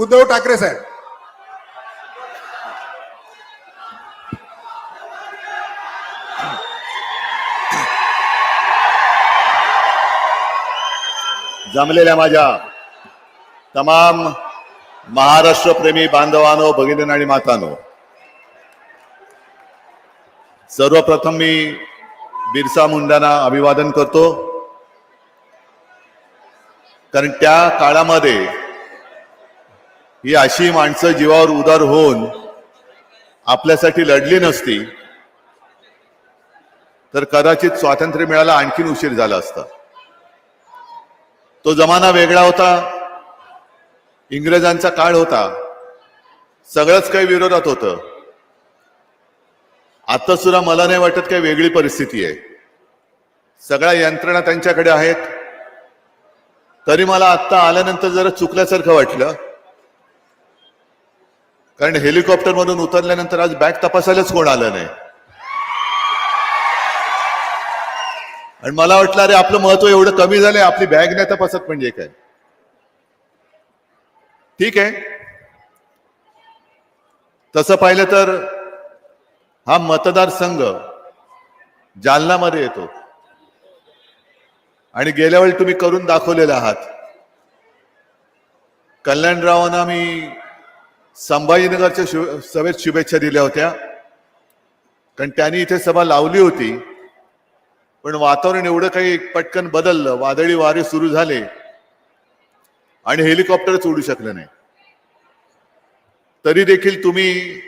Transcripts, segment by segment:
उद्धव ठाकरे साहेब. जमलेल्या माझ्या तमाम महाराष्ट्रप्रेमी बांधवानो भगिनी आणि मातानो सर्वप्रथम मी बिरसा मुंडांना अभिवादन करतो. कारण त्या काळामध्ये ही अशी माणसं जीवावर उदार होऊन आपल्यासाठी लढली नसती तर कदाचित स्वातंत्र्य मिळायला आणखीन उशीर झाला असता. तो जमाना वेगळा होता इंग्रजांचा काळ होता सगळंच काही विरोधात होतं. आता सुद्धा मला नाही वाटत काही वेगळी परिस्थिती आहे. सगळ्या यंत्रणा त्यांच्याकडे आहेत. तरी मला आत्ता आल्यानंतर जरा चुकल्यासारखं वाटलं. कारण हेलिकॉप्टर मधून उतरल्यानंतर आज बॅग तपासायलाच कोण आलं नाही. आणि मला वाटलं अरे आपलं महत्त्व एवढं कमी झालंय आपली बॅग नाही तपासत म्हणजे काय ठीक आहे. तसं पाहिलं तर हा मतदारसंघ जालनामध्ये येतो. आणि गेल्या वेळी तुम्ही करून दाखवलेला आहात. कल्याणरावांना मी संभाजीनगरच्या शु सभेत शुभेच्छा दिल्या होत्या. कारण त्यांनी इथे सभा लावली होती. पण वातावरण एवढं काही पटकन बदललं. वादळी वारे सुरू झाले. आणि हेलिकॉप्टरच उडू शकलं नाही. तरी देखील तुम्ही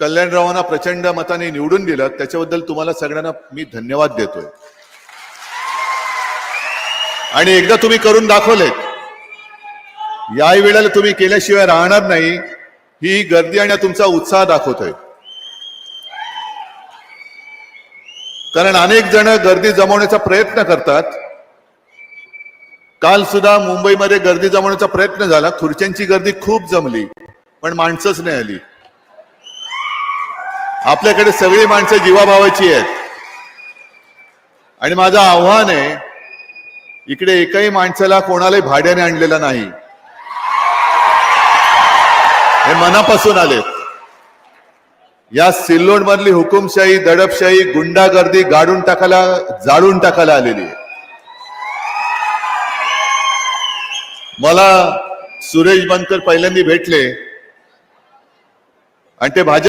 कल्याणरावांना प्रचंड मताने निवडून दिलं. त्याच्याबद्दल तुम्हाला सगळ्यांना मी धन्यवाद देतोय. आणि एकदा तुम्ही करून दाखवलेत. याही वेळेला तुम्ही केल्याशिवाय राहणार नाही. ही गर्दी आणि तुमचा उत्साह दाखवतोय. कारण अनेक जण गर्दी जमवण्याचा प्रयत्न करतात. काल सुद्धा मुंबईमध्ये गर्दी जमवण्याचा प्रयत्न झाला. खुर्च्यांची गर्दी खूप जमली पण माणसंच नाही आली. आपल्याकडे सगळी माणसं जीवाभावाची आहेत. आणि माझं आव्हान आहे इकडे एकाही माणसाला कोणालाही भाड्याने आणलेला नाही. हे मनापासून आले. या सिल्लोड मधली हुकुमशाही दडपशाही गुंडागर्दी गाडून टाकायला जाळून टाकायला आलेली आहे. मला सुरेश बनकर पहिल्यांदा भेटले आणि ते भाजप